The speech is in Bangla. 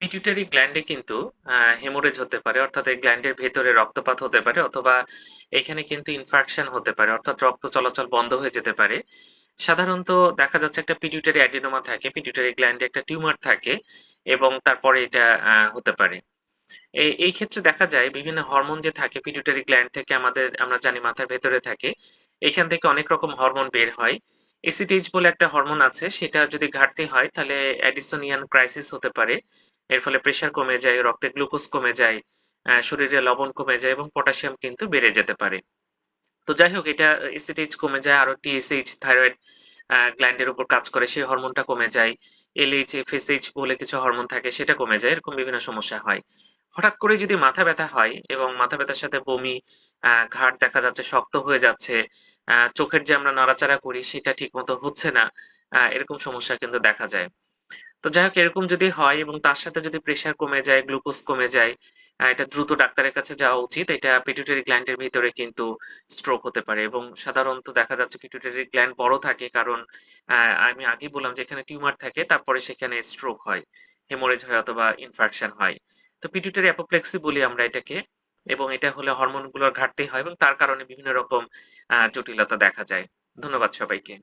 পিটুইটারি গ্ল্যান্ডে কিন্তু হেমোরেজ হতে পারে, অর্থাৎ এই গ্ল্যান্ডের ভেতরে রক্তপাত হতে পারে, অথবা এখানে কিন্তু ইনফার্কশন হতে পারে, অর্থাৎ রক্ত চলাচল বন্ধ হয়ে যেতে পারে। সাধারণত দেখা যাচ্ছে একটা পিটুইটারি অ্যাডিনোমা থাকে পিটুইটারি গ্ল্যান্ডে একটা টিউমার থাকে, এবং তারপরে এটা হতে পারে। এই এই ক্ষেত্রে দেখা যায় বিভিন্ন হরমোন যে থাকে পিটুইটারি গ্ল্যান্ড থেকে আমাদের, আমরা জানি মাথার ভেতরে থাকে, এখান থেকে অনেক রকম হরমোন বের হয়। এসিটিএইচ বলে একটা হরমোন আছে, সেটা যদি ঘাটতি হয়, তাহলে অ্যাডিসোনিয়ান ক্রাইসিস হতে পারে। এর ফলে প্রেশার কমে যায়, রক্তে গ্লুকোজ কমে যায় শরীরে লবণ কমে যায় এবং পটাশিয়াম কিন্তু বেড়ে যেতে পারে। তো যাই হোক, এটা এসিটিএইচ কমে যায় আরও টিএসএইচ থাইরয়েড গ্ল্যান্ডের উপর কাজ করে, সেই হরমোনটা কমে যায়। এলএইচ এফএসএইচ বলে কিছু হরমোন থাকে, সেটা কমে যায়, এরকম বিভিন্ন সমস্যা হয়। হঠাৎ করে যদি মাথা ব্যথা হয় এবং মাথা ব্যথার সাথে বমি ঘাট দেখা যাচ্ছে, শক্ত হয়ে যাচ্ছে চোখের যে আমরা নড়াচড়া করি, সেটা ঠিক মতো হচ্ছে না এরকম সমস্যা কিন্তু দেখা যায়। তো যাই হোক, এরকম যদি হয় এবং তার সাথে যদি প্রেশার কমে যায় গ্লুকোজ কমে যায় এটা দ্রুত ডাক্তারের কাছে যাওয়া উচিত। এটা পিটুইটারি গ্ল্যান্ডের ভিতরে কিন্তু স্ট্রোক হতে পারে এবং সাধারণত দেখা যাচ্ছে পিটুইটারি গ্ল্যান্ড বড় থাকে কারণ আমি আগেই বললাম যে এখানে টিউমার থাকে, তারপরে সেখানে স্ট্রোক হয় হেমোরেজ হয় অথবা ইনফার্কশন হয়। তো পিটুইটারি অ্যাপোপ্লেক্সি বলি আমরা এটাকে এবং এটা হলে হরমোনগুলোর ঘাটতি হয় এবং তার কারণে বিভিন্ন রকম জটিলতা দেখা যায়। ধন্যবাদ সবাইকে।